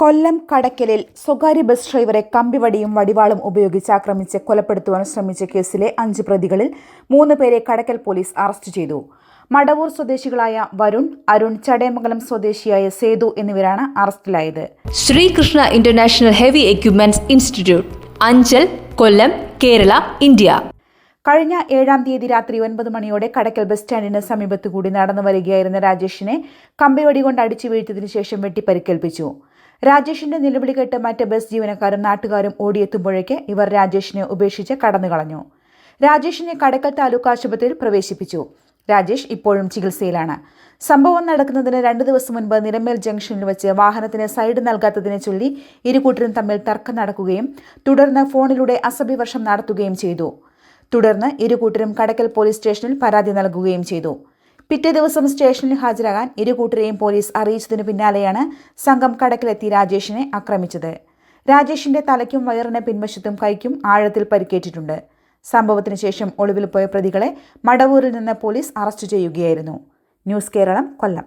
കൊല്ലം കടക്കലിൽ സ്വകാര്യ ബസ് ഡ്രൈവറെ കമ്പിവടിയും വടിവാളും ഉപയോഗിച്ച് ആക്രമിച്ച് കൊലപ്പെടുത്തുവാൻ ശ്രമിച്ച കേസിലെ അഞ്ച് പ്രതികളിൽ മൂന്ന് പേരെ കടക്കൽ പോലീസ് അറസ്റ്റ് ചെയ്തു. മടവൂർ സ്വദേശികളായ വരുൺ അരുൺ ചടയമംഗലം സ്വദേശിയായ സേതു എന്നിവരാണ് അറസ്റ്റിലായത്. Sreekrishna international heavy equipments institute Anchal Kollam Kerala India. കഴിഞ്ഞ ഏഴാം തീയതി രാത്രി ഒൻപത് മണിയോടെ കടക്കൽ ബസ് സ്റ്റാൻഡിന് സമീപത്തുകൂടി നടന്നു വരികയായിരുന്ന രാജേഷിനെ കമ്പിവടി കൊണ്ട് അടിച്ചു വീഴ്ത്തിയതിനു ശേഷം വെട്ടിപ്പരിക്കേൽപ്പിച്ചു. രാജേഷിന്റെ നിലവിളി കേട്ട് മറ്റ് ബസ് ജീവനക്കാരും നാട്ടുകാരും ഓടിയെത്തുമ്പോഴേക്ക് ഇവർ രാജേഷിനെ ഉപേക്ഷിച്ച് കടന്നുകളഞ്ഞു രാജേഷിനെ കടക്കൽ താലൂക്ക് ആശുപത്രിയിൽ പ്രവേശിപ്പിച്ചു. രാജേഷ് ഇപ്പോഴും ചികിത്സയിലാണ്. സംഭവം നടക്കുന്നതിന് രണ്ട് ദിവസം മുൻപ് നിലമേൽ ജംഗ്ഷനിൽ വെച്ച് വാഹനത്തിന് സൈഡ് നൽകാത്തതിനെ ചൊല്ലി ഇരുകൂട്ടരും തമ്മിൽ തർക്കം നടക്കുകയും തുടർന്ന് ഫോണിലൂടെ അസഭ്യവർഷം നടത്തുകയും ചെയ്തു. തുടർന്ന് ഇരുകൂട്ടരും കടക്കൽ പോലീസ് സ്റ്റേഷനിൽ പരാതി നൽകുകയും ചെയ്തു. പിറ്റേ ദിവസം സ്റ്റേഷനിൽ ഹാജരാകാൻ ഇരുകൂട്ടരെയും പോലീസ് അറിയിച്ചതിനു പിന്നാലെയാണ് സംഘം കടക്കിലെത്തി രാജേഷിനെ ആക്രമിച്ചത്. രാജേഷിന്റെ തലയ്ക്കും വയറിന് പിൻവശത്തും കൈക്കും ആഴത്തിൽ പരിക്കേറ്റിട്ടുണ്ട്. സംഭവത്തിന് ശേഷം ഒളിവിൽ പോയ പ്രതികളെ മടവൂരിൽ നിന്ന് പോലീസ് അറസ്റ്റ് ചെയ്യുകയായിരുന്നു. News Keralam Kollam.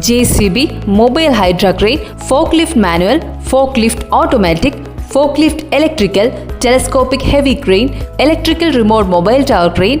J C B mobile hydra crane fork lift manual fork lift automatic fork lift electrical telescopic heavy crane electrical remote mobile tower crane